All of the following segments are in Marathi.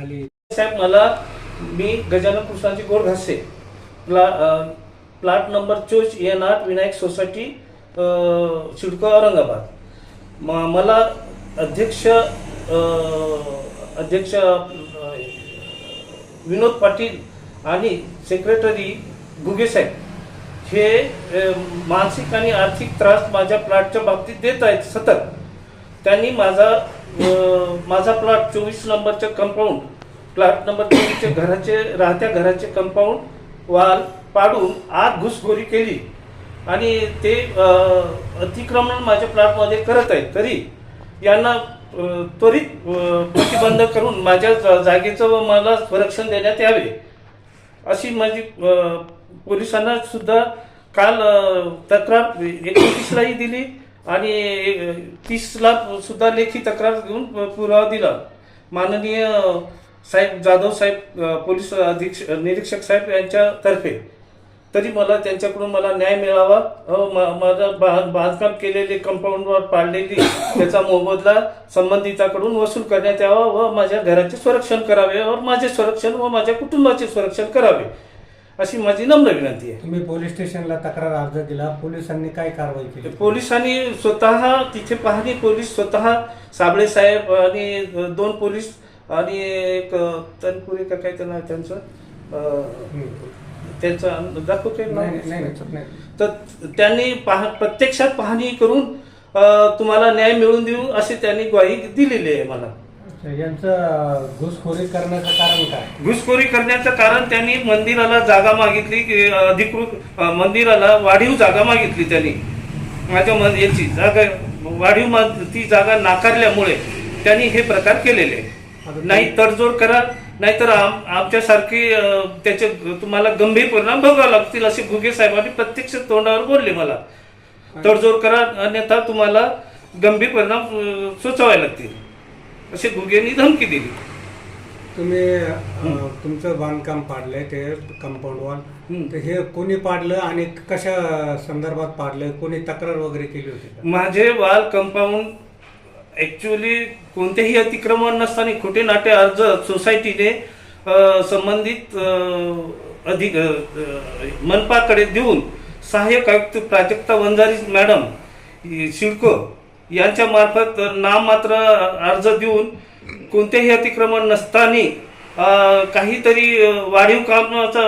मला मी गजानन कृष्णाची गोड घासे प्ला प्लॉट नंबर चोच एन आठ विनायक सोसायटी अं, सिडको औरंगाबाद. म मला अध्यक्ष अध्यक्ष विनोद पाटील आणि सेक्रेटरी गुगे साहेब हे मानसिक आणि आर्थिक त्रास माझ्या प्लॉटच्या बाबतीत देत आहेत सतत. त्यांनी माझा माझा प्लॉट चोवीस नंबरचं कंपाऊंड प्लॉट नंबर चोवीसचे घराचे राहत्या घराचे कंपाऊंड वाल पाडून आत घुसखोरी केली. आणि ते अतिक्रमण माझ्या प्लॉटमध्ये करत आहेत. तरी यांना त्वरित प्रतिबंध करून माझ्या जा- जागेचं व मला संरक्षण देण्यात यावे. अशी माझी पोलिसांना सुद्धा काल तक्रार एकोणतीसलाही दिली आणि तीसला सुद्धा लेखी तक्रार घेऊन पुरावा दिला. माननीय साहेब जाधव साहेब पोलीस अधीक्षक निरीक्षक साहेब यांच्यातर्फे तरी मला त्यांच्याकडून मला न्याय मिळावा. मा- माझा बांधकाम केलेले कंपाऊंडवर पाडलेली त्याचा मोबदला संबंधिताकडून वसूल करण्यात यावा व माझ्या घराचे संरक्षण करावे व माझे संरक्षण व माझ्या कुटुंबाचे संरक्षण करावे अशी माझी नम्र विनंती आहे. तुम्ही पोलीस स्टेशनला तक्रार अर्ज दिला पोलिसांनी काय कारवाई केली? पोलिसांनी स्वतः तिथे पाहणी पोलीस स्वतः साबळे साहेब आणि दोन पोलीस आणि एक तनपुरे का काय त्यांना त्यांचं. त्यांचं दाखवते नाही नाही, नाही नाही, नाही. तर त्यांनी पाह प्रत्यक्षात पाहणी करून तुम्हाला न्याय मिळवून देऊ असे त्यांनी ग्वाही दिलेली आहे मला यांचं घुसखोरी करण्याचं कारण काय घुसखोरी करण्याचं कारण त्यांनी मंदिराला जागा मागितली की अधिकृत मंदिराला वाढीव जागा मागितली त्यांनी माझ्या याची जागा वाढीव ती जागा नाकारल्यामुळे त्यांनी हे प्रकार केलेले आहे. नाही तडजोड करा नाहीतर आम आमच्यासारखे त्याचे तुम्हाला गंभीर परिणाम भोगावे लागतील असे घुगे साहेबांनी प्रत्यक्ष तोंडावर बोलले मला. तडजोड करा अन्यथा तुम्हाला गंभीर परिणाम अ, सोसावे लागतील. असे घुगेंनी धमकी दिली. तुम्ही तुमचं बांधकाम पाडलंय ते कंपाऊंड वॉल. तर हे कोणी पाडलं आणि कशा संदर्भात पाडलं कोणी तक्रार वगैरे केली होती माझे वाल कंपाऊंड ॲक्च्युली कोणतेही अतिक्रमण नसताना खोटे नाटे अर्ज सोसायटीने संबंधित अधिक मनपाकडे देऊन सहाय्यक आयुक्त प्राजक्ता वंजारी मॅडम शिडको यांच्या मार्फत नाममात्र अर्ज देऊन कोणतेही अतिक्रमण नसताना काहीतरी वाढीव कामाचा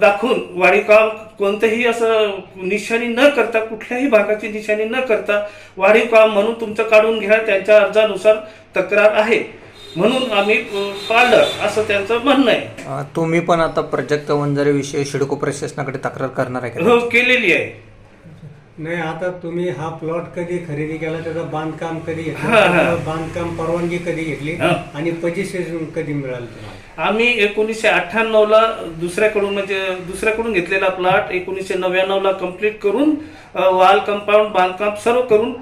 दाखवून. वाढीव काम कोणतंही असं निशाणी न करता कुठल्याही भागाची निशाणी न करता वाढीव काम म्हणून तुमचं काढून घ्या त्यांच्या अर्जानुसार तक्रार आहे. म्हणून आम्ही पाळलं असं त्यांचं म्हणणं आहे. तुम्ही पण आता प्राजक्त वंजारे शिडको प्रशासनाकडे तक्रार करणार आहे हो केलेली आहे. नाही आता तुम्ही हा प्लॉट कधी खरेदी केला त्याचं बांधकाम कधी घेतलं बांधकाम परवानगी कधी घेतली हा. आणि पजिशन कधी मिळालं तुम्हाला? आम्ही एकोणीसशे अठ्ठ्याण्णवला दुसऱ्याकडून म्हणजे दुसऱ्याकडून घेतलेला प्लॉट एकोणीसशे नव्याण्णवला कंप्लीट करून वाल कंपाऊंड बांधकाम सर्व करून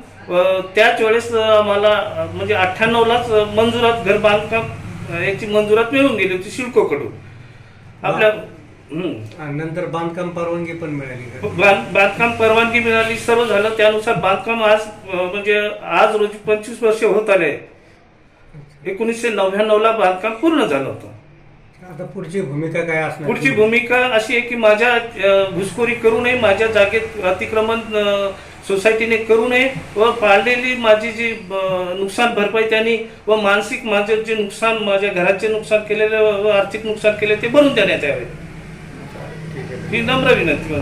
त्याच वेळेस आम्हाला म्हणजे अठ्ठ्याण्णवलाच मंजुरात घर बांधकाम याची मंजुरात मिळून गेली होती सिडकोकडून आपल्या नंतर बांधकाम परवानगी पण मिळाली बांधकाम परवानगी मिळाली सर्व झालं. त्यानुसार बांधकाम आज म्हणजे आज रोजी पंचवीस वर्ष होत आले. एकोणीसशे नव्याण्णवला बांधकाम पूर्ण झालं होतं. आता पुढची भूमिका काय असणार? पुढची भूमिका अशी आहे की माझ्या अ, घुसखोरी करू नये माझ्या जागेत अतिक्रमण अ, सोसायटीने करू नये व पाळलेली माझी जी अ, नुकसान भरपाई त्यांनी व मानसिक माझे जे नुकसान माझ्या घराचे नुकसान केलेले व आर्थिक नुकसान केले ते भरून देण्यात यावे. ठीक आहे. ही नम्र विनंती